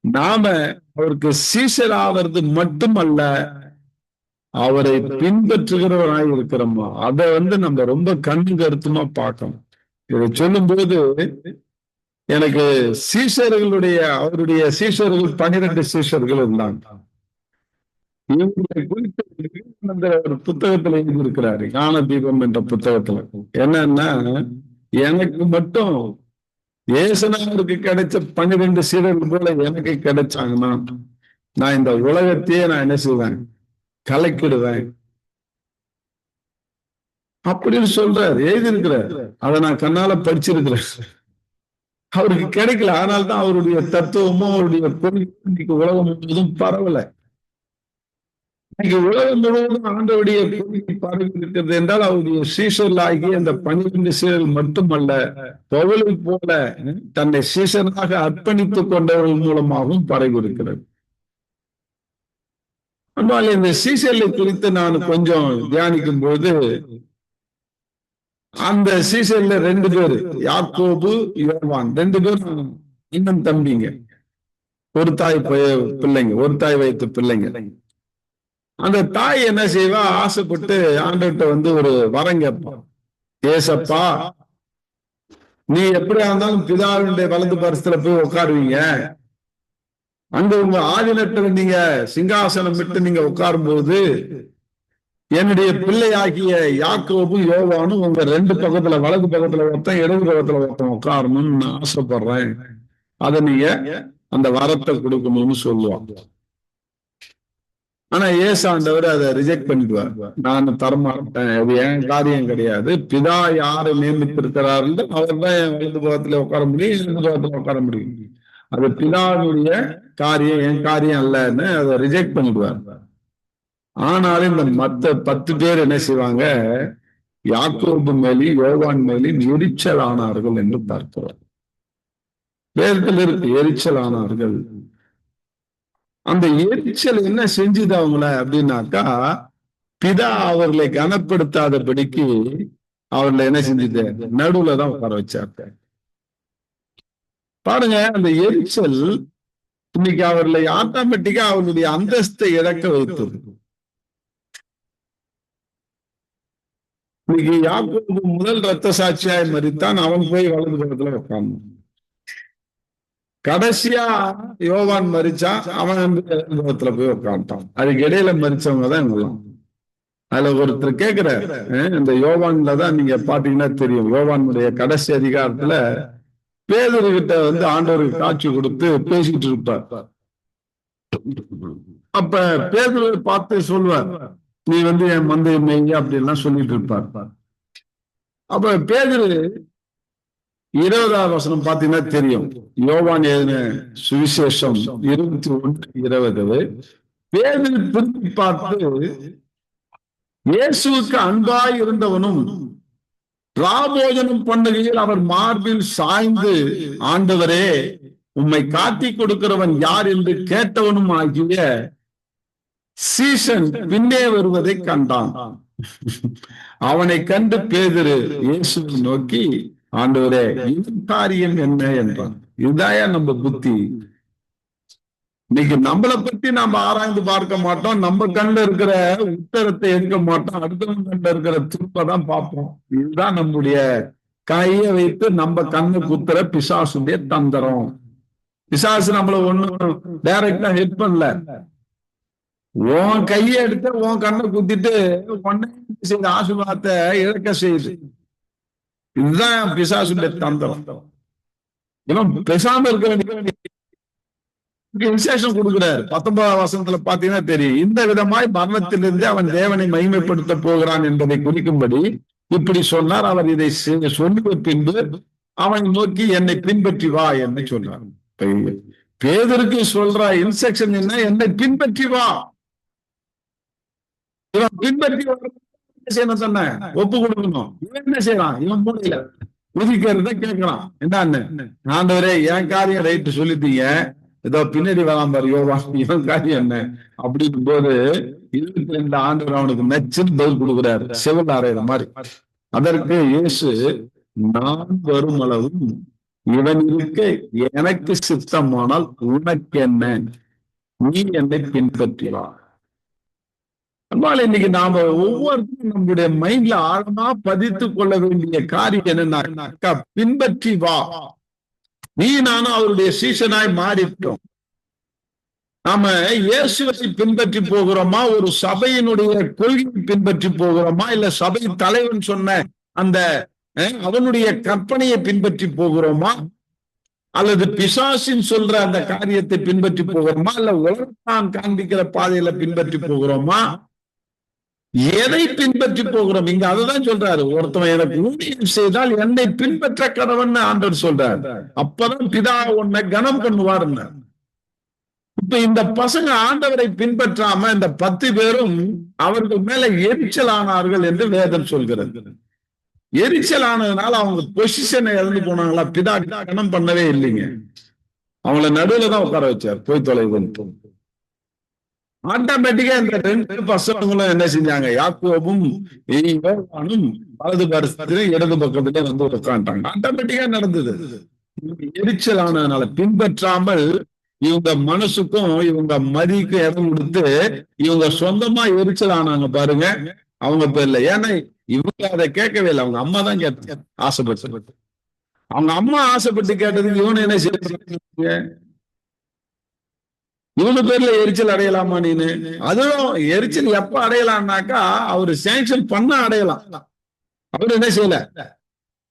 நாம அவருக்கு சீசராவது மட்டுமல்ல அவரை பின்பற்றுகிறவராய் இருக்கிறோமா? அதை வந்து நம்ம ரொம்ப கண்ணு கருத்துமா பார்க்கணும். இதை சொல்லும்போது எனக்கு சீசர்களுடைய அவருடைய சீசர்கள் பன்னிரண்டு சீசர்கள் இருந்தாங்க. இவங்களை குறித்து அந்த ஒரு புத்தகத்துல எழுதியிருக்கிறாரு ஞான தீபம் என்ற புத்தகத்துல. என்னன்னா எனக்கு மட்டும் ஏசனாருக்கு கிடைச்ச பன்னிரெண்டு சீடர்கள் போல எனக்கு கிடைச்சாங்கன்னா நான் இந்த உலகத்தையே நான் என்ன செய்வேன்? கலைக்கிடுவேன். அப்படின்னு சொல்றார் எழுதியிருக்கிறார். அதை நான் கண்ணால படிச்சிருக்கிறேன். அவருக்கு கிடைக்கல. ஆனால் தான் அவருடைய தத்துவமும் அவருடைய கொள்கை இன்னைக்கு உலகம் முழுவதும் பரவல. இன்னைக்கு உலகம் முழுவதும் ஆண்டவுடைய பரவி இருக்கிறது என்றால் அவருடைய சீசர்களாகிய அந்த பன்னிரண்டு சீரல் மட்டுமல்ல பவுலை போல தன்னை சீசனாக அர்ப்பணித்துக் கொண்டவர்கள் மூலமாகவும் பரவி இருக்கிறது ஆனால் இந்த சீசலை குறித்து நான் கொஞ்சம் தியானிக்கும் பொழுது அந்த சீசன்ல ரெண்டு பேரு யாக்கோபு யோவான். ரெண்டு பேரும் இன்னும் தம்பிங்க. ஒரு தாய் பிள்ளைங்க ஒரு தாய் வயிற்று பிள்ளைங்க. அந்த தாய் என்ன செய்வா? ஆசைப்பட்டு ஆண்டவர்கிட்ட வந்து ஒரு வரம் கேட்பான் ஏசப்பா நீ எப்படியா இருந்தாலும் பிதாவினுடைய வலது பரிசத்துல போய் உட்காருவீங்க அங்க உங்க ஆதினத்துல நீங்க சிங்காசனம் விட்டு நீங்க உட்காரும் போது என்னுடைய பிள்ளையாகிய யாக்கோபும் யோவானும் உங்க ரெண்டு பக்கத்துல வலது பக்கத்துல ஒருத்தன் இடது பக்கத்துல ஒருத்தன் உட்காரணும்னு நான் ஆசைப்படுறேன். அதை நீங்க அந்த வரத்தை கொடுக்கணும்னு சொல்லுவாங்க. ஆனா ஏசாண்டவர் அதை ரிஜெக்ட் பண்ணிடுவார். நான் தரமாட்டேன். அது என் காரியம் கிடையாது. பிதா யாரை நியமித்திருக்கிறாரு அவர் தான் என் வலது பக்கத்துல உட்கார முடியும் இடது பக்கத்துல உட்கார முடியும். அது பிதாவுடைய காரியம் என் காரியம் அல்லன்னு அதை ரிஜெக்ட் பண்ணிடுவார். ஆனாலும் இந்த மத்த பத்து பேர் என்ன செய்வாங்க? யாக்கோபு மேலி யோகான் மேலி எரிச்சல் ஆனார்கள் என்று பார்க்கிறார் வேதத்தில் இருக்கு எரிச்சல் ஆனார்கள் அந்த எரிச்சல் என்ன செஞ்சுது அவங்கள அப்படின்னாக்கா பிதா அவர்களை கனப்படுத்தாதபடிக்கு அவர்களை என்ன செஞ்சது? நடுவுல தான் உட்கார வச்சாங்க. பாருங்க அந்த எரிச்சல் இன்னைக்கு அவர்களை ஆட்டோமேட்டிக்கா அவர்களுடைய அந்தஸ்தை இழக்க வைத்தது. இன்னைக்கு யாக்கோபு முதல் ரத்த சாட்சியாய் மறித்தான் அவன் போய் வலது பக்கத்துல உட்கார்ந்தான். கடைசியா யோவான் மறிச்சான் அவன் அனுபவத்துல போய் உட்காந்துட்டான் அதுக்கு இடையில மறிச்சவங்க தான் இவங்களாம். அதுல ஒருத்தர் கேக்குற இந்த யோவான்ல தான் நீங்க பாத்தீங்கன்னா தெரியும். யோவானுடைய கடைசி அதிகாரத்துல பேதர்கிட்ட வந்து ஆண்டவருக்கு காட்சி கொடுத்து பேசிட்டு இருப்பார். அப்ப பேதர் பார்த்து சொல்வார் நீ வந்து என் மந்தை மேய்ங்க அப்படின்லாம் சொல்லிட்டு இருப்பார். அப்ப பேதரு இருபதாவது வசனம் பாத்தீங்கன்னா தெரியும். யோவான் எழுதின சுவிசேஷம் இருபத்தி ஒன்று இருபது. பேதர் திருப்பி பார்த்து இயேசுக்கு அன்பாய் இருந்தவனும் ராபோஜனம் பண்ணுகையில் அவர் மார்பில் சாய்ந்து ஆண்டவரே உம்மை காட்டி கொடுக்கிறவன் யார் என்று கேட்டவனும் ஆகிய சீசன் பின்னே வருவதை கண்டான். அவனை கண்டு பேதிரு இயேசுவை நோக்கி ஆண்டவரே இந்த காரியம் என்ன என்றான் இதுதாயா நம்ம புத்தி. இன்னைக்கு நம்மளை பத்தி நம்ம ஆராய்ந்து பார்க்க மாட்டோம். நம்ம கண்ட இருக்கிற உத்தரத்தை எடுக்க மாட்டோம். அடுத்தவங்க கண்ட இருக்கிற திருப்ப தான் பார்ப்போம். இதுதான் நம்முடைய கைய வைத்து நம்ம கண்ணு குத்துற பிசாசுடைய தந்திரம். பிசாசு நம்மள ஒண்ணும் டைரக்டா ஹெல்ப் பண்ணல. உன் கையை எடுத்து உன் கண்ணை குத்திட்டு உன்னை செய்த ஆசீர்வாதத்தை இழக்க செய்யுது. இதுதான் பிசாசுடைய தந்திரம். இவன் பேசாம இருக்க வேண்டிய விசேஷம் கொடுக்கிறார். பத்தொன்பதாம் வசனத்துல பாத்தீங்கன்னா தெரியும். இந்த விதமாய் மரணத்திலிருந்து அவன் தேவனை மகிமைப்படுத்த போகிறான் என்பதை குறிக்கும்படி இப்படி சொன்னார். அவர் இதை சொல்லுவ பின்பு அவன் நோக்கி என்னை பின்பற்றி வா என்று சொன்னார். பேதருக்கு சொல்ற இன்ஸ்ட்ரக்ஷன் என்ன? என்னை பின்பற்றி வா. இவன் பின்பற்றி செய்யணும் சொன்ன ஒப்பு கொடுக்கணும். இவன் என்ன செய்யறான் இவன் மூலையில உதிக்கிறத கேட்கறான் என்னன்னு? ஆண்டவரே என் காரியம் ரைட்டு சொல்லிட்டீங்க. ஏதோ பின்னாடி வரலாம் பாரு யோவா இவன் காரியம் என்ன? அப்படின் போது இருபத்தி ரெண்டு ஆண்டவர் அவனுக்கு நச்சுன்னு பதில் கொடுக்குறாரு. சிவன் அறையிற மாதிரி. அதற்கு இயேசு நான் வரும் அளவும் இவன் இருக்க எனக்கு சித்தமானால் உனக்கு என்ன நீ என்னை பின்பற்றி வா இன்னைக்கு நாம ஒவ்வொருத்தரும் நம்முடைய மைண்ட்ல ஆழமா பதித்து கொள்ள வேண்டிய காரியம் என்னன்னாக்கா பின்பற்றி வா. நீ நானும் அவருடைய சீசனாய் மாறிட்டோம் நாம இயேசுவை பின்பற்றி போகிறோமா? ஒரு சபையினுடைய கொள்கையை பின்பற்றி போகிறோமா? இல்ல சபை தலைவன் சொன்ன அந்த அவனுடைய கற்பனையை பின்பற்றி போகிறோமா? அல்லது பிசாசின் சொல்ற அந்த காரியத்தை பின்பற்றி போகிறோமா? இல்ல உலகத்தான் காண்பிக்கிற பாதையில பின்பற்றி போகிறோமா? எதை பின்பற்றி போகிறோம்? இங்க அதுதான் சொல்றாரு. ஒருத்தவன் எனக்கு ஊழியம் செய்தால் என்னை பின்பற்ற கடவன் ஆண்டவர் சொல்றாரு. அப்பதான் பிதா உன்னை கனம் பண்ணுவாருன்னு இப்ப இந்த பசங்க ஆண்டவரை பின்பற்றாம இந்த பத்து பேரும் அவர்கள் மேல எரிச்சல் ஆனார்கள் என்று வேதம் சொல்கிறது. எரிச்சல் ஆனதுனால அவங்க பொசிஷனை இழந்து போனாங்களா? பிதா கணம் பண்ணவே இல்லைங்க. அவங்கள நடுவுல தான் உட்கார வச்சார். போய் தொலைவு ஆட்டோமேட்டிக்கா இந்த ரெண்டு பசங்களும் என்ன செஞ்சாங்க? யாக்கோபும் வலது பரிசத்திலும் இடது பக்கத்திலே வந்து உட்காந்துட்டாங்க ஆட்டோமேட்டிக்கா நடந்தது. எரிச்சல் ஆனதுனால பின்பற்றாமல் இவங்க மனசுக்கும் இவங்க மதிக்கும் இடம் கொடுத்து இவங்க சொந்தமா எரிச்சல் ஆனாங்க பாருங்க. அவங்க பேர்ல. ஏன்னா இவங்க அதை கேட்கவே இல்லை. அவங்க அம்மா தான் கேட்டாங்க. ஆசைப்பட்டு. அவங்க அம்மா ஆசைப்பட்டு கேட்டதுக்கு இவனு என்ன செய்ய இவனு பேர்ல எரிச்சல் அடையலாமா நீனு? அதுவும் எரிச்சல் எப்ப அடையலாம்னாக்கா அவரு சேங்ஷன் பண்ண அடையலாம். அவரு என்ன செய்யல?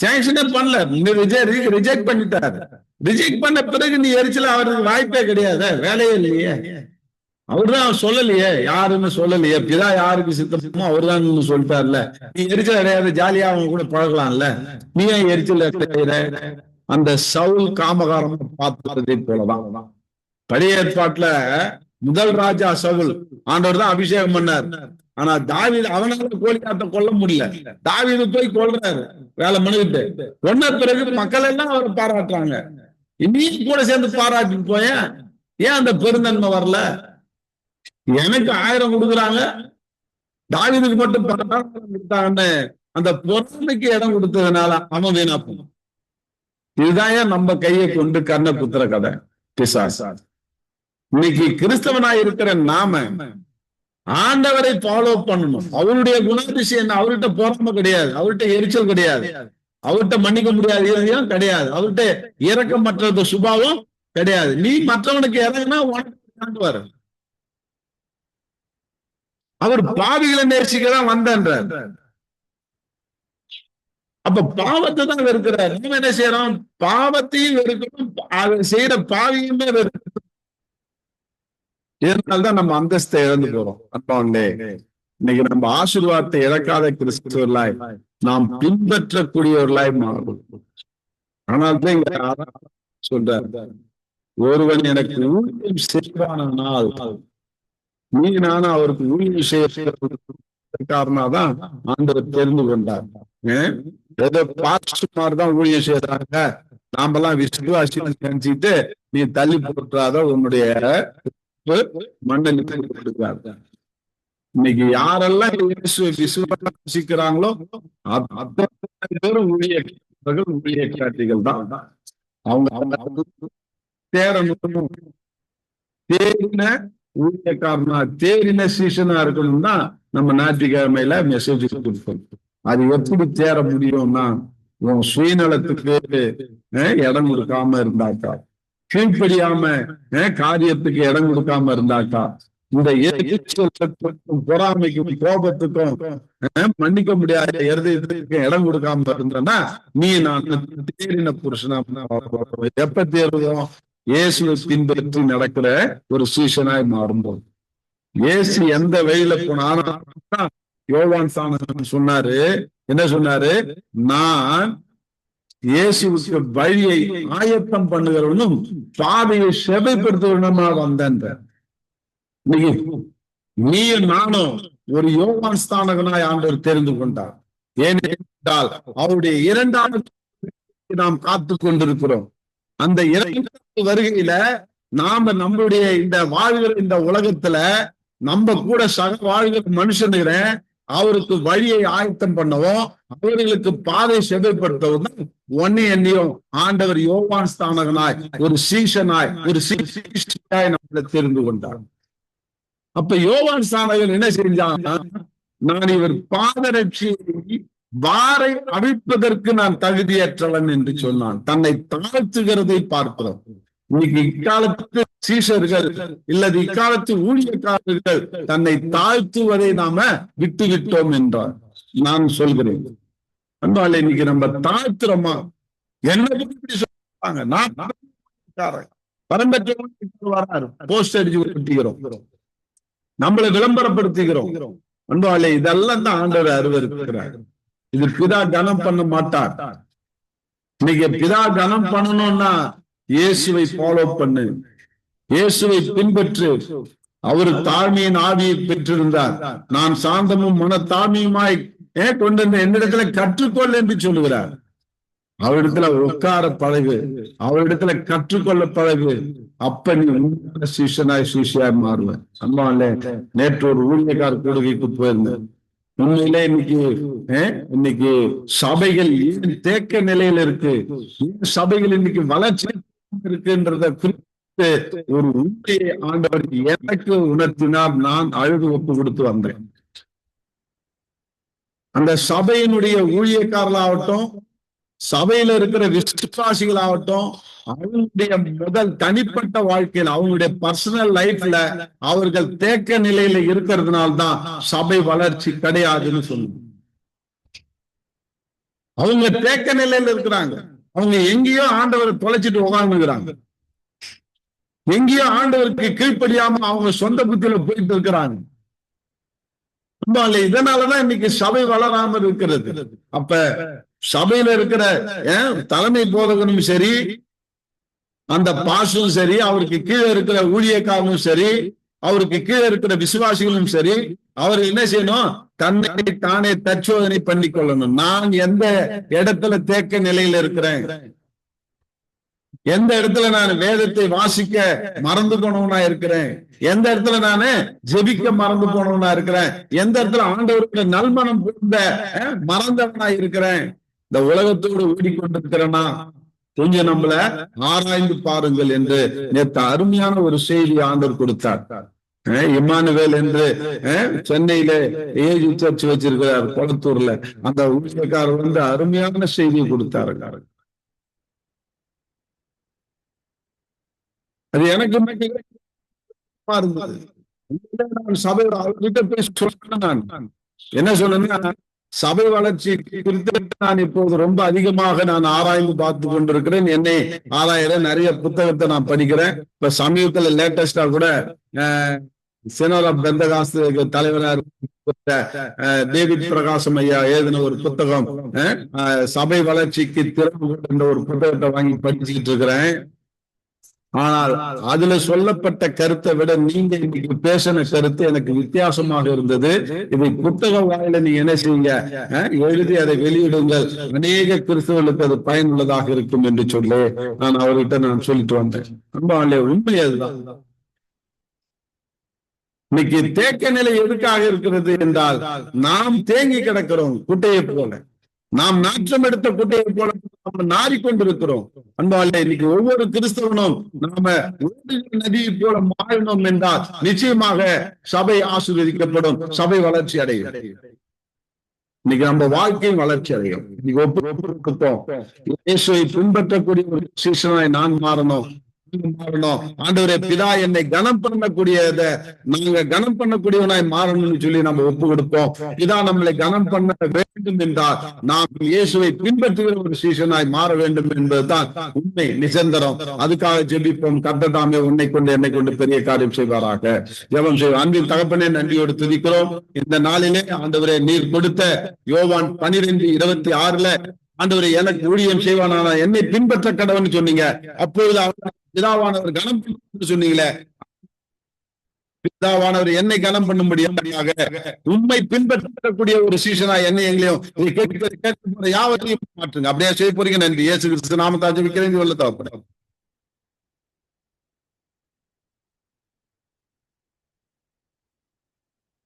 சேங்ஷனே பண்ணல. ரிஜெக்ட் ரிஜெக்ட் பண்ணிட்டாரு. ரிஜெக்ட் பண்ண பிறகு நீ எரிச்சல அவருக்கு வாய்ப்பே கிடையாது. வேலையே இல்லையே. அவர்தான் சொல்லலையே. யாருன்னு சொல்லலையே. பிதா யாருக்கு சித்தமோ அவர் தான் சொல்லிட்டார்ல. நீ எரிச்சல் அடையாத ஜாலியா அவங்க கூட பழகலாம்ல. நீ ஏன் எரிச்சல் அடையிற? அந்த சவுல் காமகாரம் பார்த்ததை போலதான். பழைய ஏற்பாட்டுல முதல் ராஜா சவுல். ஆண்டவர் தான் அபிஷேகம் பண்ணார். ஆனா தாவிது அவனால கோழிக்காட்ட கொல்ல முடியல. தாவிது போய் கொள்றாரு வேலை மனுகிட்டு கொன்ன பிறகு மக்கள் எல்லாம் அவரை பாராட்டுறாங்க. இன்னையும் கூட சேர்ந்து பாராட்டி போய ஏன் அந்த பெருந்தன்மை வரல? எனக்கு ஆயிரம் கொடுக்குறாங்க. தாவிதுக்கு மட்டும் கொடுத்தாங்கன்னு அந்த பொறுமைக்கு இடம் கொடுத்ததுனால அவன் வீணா போனான் இதுதான் நம்ம கையை கொண்டு கண்ண குத்துற கதை? பிசாசா. இன்னைக்கு கிறிஸ்தவனாய் இருக்கிற நாம ஆண்டவரை ஃபாலோ பண்ணணும். அவருடைய குணாதிசயம் அவர்கிட்ட போராம கிடையாது. அவர்கிட்ட எரிச்சல் கிடையாது. அவர்கிட்ட மன்னிக்க முடியாது. இருதயம் கிடையாது. அவர்கிட்ட இறக்கமற்றது சுபாவம் கிடையாது. நீ மற்றவனுக்கு இறங்கினா உனக்கு அவர் பாவிகளை நேசிக்கதான் வந்தன்றார். அப்ப பாவத்தை தான் வெறுக்கிறார். நம்ம என்ன செய்யறோம்? பாவத்தையும் வெறுக்கணும் அதை செய்யற பாவியுமே வெறுக்கணும் இதனால்தான் நம்ம அந்தஸ்தை இழந்து போறோம். அப்பாண்டே இன்னைக்கு நம்ம ஆசீர்வாதத்தை இழக்காத கிறிஸ்துவர்களாய் நாம் பின்பற்றக்கூடியவர்களாய் மாறும் ஆனால் தான் இங்க சொல்றார் ஒருவன் எனக்கு ஊழியம் செய்வானால் நீ நானும் அவருக்கு ஊழியம் செய்யறதுக்காரனாதான் ஆண்டவர் தெரிந்து கொண்டார். ஏதோ பாஸ்டுமார் தான் ஊழியம் செய்யறாங்க நாமெல்லாம் விசுவாசி நினைச்சிட்டு நீ தள்ளி போட்டுறாத உன்னுடைய மண்ணில் கொடுக்கிறார். இன்னைக்கு யாரெல்லாம் விசுவாசிக்கிறாங்களோ அத்தனை பேரும் ஊழியர்கள் ஊழியக்காட்டிகள் தான். அவங்க தேரணும் தேரின ஊழியக்காரனா தேரின சீசனா இருக்கணும்னா நம்ம ஞாயிற்றுக்கிழமையில மெசேஜ் கொடுப்போம். அது எப்படி தேர முடியும்னா உன் சுயநலத்துக்கு இடம் கொடுக்காம இருந்தாக்கா. கீழ்ப்படியாம காரியத்துக்கு இடம் கொடுக்காம இருந்தாக்கா இந்த பொறாமைக்கும் கோபத்துக்கும் மன்னிக்க முடியாத இருதயத்திற்கு இடம் கொடுக்காம இருந்தனா நீ நான் தேறின புருஷனா எப்ப தேர்வோம் இயேசுவை பின்பற்றி நடக்கிற ஒரு சீசனாய் மாறும்போது. இயேசு எந்த வழியில போனா யோவான் சாணம் சொன்னாரு என்ன சொன்னாரு? நான் இயேசுக்கு வழியை ஆயத்தம் பண்ணுகிறவனும் பாதையை செவைப்படுத்துவனுமா வந்தேன் நீயும் நானும் ஒரு யோகான் ஸ்தானகனாய் ஆண்டவர் தெரிந்து கொண்டார். ஏனென்றால் அவருடைய இரண்டாவது நாம் காத்து கொண்டிருக்கிறோம். அந்த இரண்டாவது வருகையில நாம நம்முடைய இந்த வாழ்கிற இந்த உலகத்துல நம்ம கூட சக வாழ்கிற மனுஷனுங்கிற அவருக்கு வழியை ஆயத்தம் பண்ணவும் அவர்களுக்கு பாதை செவைப்படுத்தவும் தான் ஒன்னே என்னையும் ஆண்டவர் யோவான் ஸ்தானகனாய் ஒரு சீசனாய் ஒரு சீஷனாய் நம்மளை தெரிந்து கொண்டார். அப்ப யோவான் ஸ்தானகன் என்ன செஞ்சான் நான் இவர் பாதரட்சியை வாரை அழிப்பதற்கு நான் தகுதியற்றவன் என்று சொன்னான். தன்னை தாழ்த்துகிறதை பார்க்கிறோம். இன்னைக்கு இக்காலத்து சீஷர்கள் இல்லது இக்காலத்து ஊழியக்காரர்கள் தன்னை தாழ்த்துவதை நாம விட்டு விட்டோம் என்றார். நான் சொல்கிறேன். அன்பால இன்னைக்கு நம்ம தாழ்த்துறோமா? என்ன இப்படி சொல்றாங்க? நான் வராரு. போஸ்ட் அடிச்சு விட்டுகிறோம் நம்மளை விளம்பரப்படுத்துகிறோம். அன்பாலே இதெல்லாம் தான் ஆண்டவர் அருவருக்கிறார் இது பிதா கனம் பண்ண மாட்டார். இன்னைக்கு பிதா கனம் பண்ணணும்னா இயேசுவை ஃபாலோ பண்ணு. இயேசுவை பின்பற்று. அவர் தாழ்மையின் ஆவியை பெற்றிருந்தார். நான் சாந்தமும் மனத்தாழ்மையுமாய் கொண்டு என்னிடத்துல கற்றுக்கொள் என்று சொல்லுகிறார். அவரிடத்துல உட்கார பழகு. அவரிடத்துல கற்றுக்கொள்ள பழகு. அப்ப நீ உண்மையான சிஷனாய் சிஷியாய் மாறுவேன் அம்மால நேற்று ஒரு ஊழியக்கார கூடுகைக்கு போயிருந்தேன். உண்மையிலே இன்னைக்கு இன்னைக்கு சபைகள் தேக்க நிலையில இருக்கு? சபைகள் இன்னைக்கு வளர்ச்சி இருக்குன்றத குறித்து ஒரு உண்மையை ஆண்டவர் எனக்கு உணர்த்தினால் நான் அழுது ஒப்பு கொடுத்து வந்தேன். அந்த சபையினுடைய ஊழியக்காரர்களாகட்டும் சபையில இருக்கிற விசுவாசிகளாகட்டும் அவங்களுடைய முதல் தனிப்பட்ட வாழ்க்கையில் அவங்களுடைய பர்சனல் லைஃப்ல அவர்கள் தேக்க நிலையில இருக்கிறதுனால்தான் சபை வளர்ச்சி கிடையாதுன்னு சொல்லுங்க அவங்க தேக்க நிலையில இருக்கிறாங்க. அவங்க எங்கேயோ ஆண்டவர் தொலைச்சிட்டு உட்கார்ந்துக்கிறாங்க எங்கேயோ ஆண்டவருக்கு கீழ்ப்படியாம அவங்க சொந்த புத்தியில போயிட்டு இருக்கிறாங்க. இதனாலதான் இன்னைக்கு சபை வளராம இருக்கிறது. அப்ப சபையில இருக்கிற தலைமை போதகனும் சரி அந்த பாசும் சரி அவருக்கு கீழே இருக்கிற ஊழியக்காரனும் சரி அவருக்கு கீழே இருக்கிற விசுவாசிகளும் சரி அவர் என்ன செய்யணும்? தன்னை தானே தற்சோதனை பண்ணி கொள்ளணும் நான் எந்த இடத்துல தேக்க நிலையில இருக்கிறேன்? எந்த இடத்துல நான் வேதத்தை வாசிக்க மறந்து போனவனா இருக்கிறேன்? எந்த இடத்துல நானு ஜெபிக்க மறந்து போனவனா இருக்கிறேன்? எந்த இடத்துல ஆண்டவருக்கு நல்மனம் புரிந்த மறந்தவனா இருக்கிறேன்? இந்த உலகத்தோடு ஓடிக்கொண்டிருக்கிறேன்னா கொஞ்சம் நம்மள ஆராய்ந்து பாருங்கள் என்று நேற்று அருமையான ஒரு செய்தி ஆண்டவர் கொடுத்தார். இமானுவேல் என்று சென்னையில ஏஜி சர்ச் வச்சிருக்கிறார் கொளத்தூர்ல. அந்த ஊழியக்காரர் வந்து அருமையான செய்தியை கொடுத்தாரு. அது எனக்கு நான் சபையோட அவர்கிட்ட போய் சொல்றேன் நான். என்ன சொல்லுன்னா சபை வளர்ச்சி குறித்து நான் இப்போது ரொம்ப அதிகமாக நான் ஆராய்ந்து பார்த்து கொண்டிருக்கிறேன். என்னை ஆராயிற நிறைய புத்தகத்தை நான் படிக்கிறேன். இப்ப சமீபத்துல லேட்டஸ்டா கூட சினோரா பெந்தகாசு தலைவராக டேவிட் பிரகாசம் ஐயா எழுதின ஒரு புத்தகம் சபை வளர்ச்சிக்கு திறன் என்ற ஒரு புத்தகத்தை வாங்கி படிச்சுக்கிட்டு இருக்கிறேன். ஆனால் அதுல சொல்லப்பட்ட கருத்தை விட நீங்க இன்னைக்கு பேசின கருத்து எனக்கு வித்தியாசமாக இருந்தது. இதை புத்தக வாயில நீங்க என்ன செய்யுங்க? எழுதி அதை வெளியிடுங்கள். அநேக கிறிஸ்தவர்களுக்கு அது பயனுள்ளதாக இருக்கும் என்று சொல்லி. நான் அவர்கிட்ட நான் சொல்லிட்டு வந்தேன். ரொம்ப உண்மை அதுதான். இன்னைக்கு தேக்க நிலை எதுக்காக இருக்கிறது என்றால் நாம் தேங்கி கிடக்கிறோம் குட்டையை போல. நாம் நாற்றம் எடுத்த குட்டையை போல நாம நாடிக்கொண்டிருக்கிறோம். அன்பாலே இன்னைக்கு ஒவ்வொரு கிறிஸ்தவனும் நாம நதியை போல மாறினோம் என்றால் நிச்சயமாக சபை ஆசீர்வதிக்கப்படும் சபை வளர்ச்சி அடையும். இன்னைக்கு நம்ம வாழ்க்கையும் வளர்ச்சி அடையும். இன்னைக்கு ஒப்பு ஒப்பு இயேசுவை பின்பற்றக்கூடிய ஒரு சீசனாய் நான் மாறணும். மாறணும். ஆண்டவரே பிதா என்னை கனம் பண்ணக்கூடியத நாங்க கனம் பண்ணக்கூடியவனாய் மாறணும்னு சொல்லி நம்ம ஒப்பு கொடுப்போம் பிதா நம்மளை கனம் பண்ண வேண்டும் என்றால் நாம் இயேசுவை பின்பற்றுகிற ஒரு சீசனாய் மாற வேண்டும் என்பதுதான் உண்மை நிசந்தரம். அதுக்காக ஜெபிப்போம். கர்த்ததாமே உன்னை கொண்டு என்னை கொண்டு பெரிய காரியம் செய்வாராக. ஜெபம் செய்வோம். அன்பின் தகப்பனே நன்றியோடு துதிக்கிறோம். இந்த நாளிலே ஆண்டவரே நீர் கொடுத்த யோவான் பனிரெண்டு இருபத்தி ஆறுல ஆண்டவரை எனக்கு ஊழியம் செய்வானா என்னை பின்பற்ற கடவுன்னு சொன்னீங்க. அப்பொழுது அவர் பிதாவானவர் கனம் சொன்னீங்களே. பிதாவானவர் என்னை கனம் பண்ணும்படியாக உண்மை பின்பற்றக்கூடிய ஒரு சீசனா என்னை எங்களையும் யாவற்றையும் மாற்றுங்க. அப்படியே செய்ய போறீங்க. நன்றி. இயேசு கிறிஸ்து நாம தாஜிக்கிறேன் சொல்ல தவப்படும்.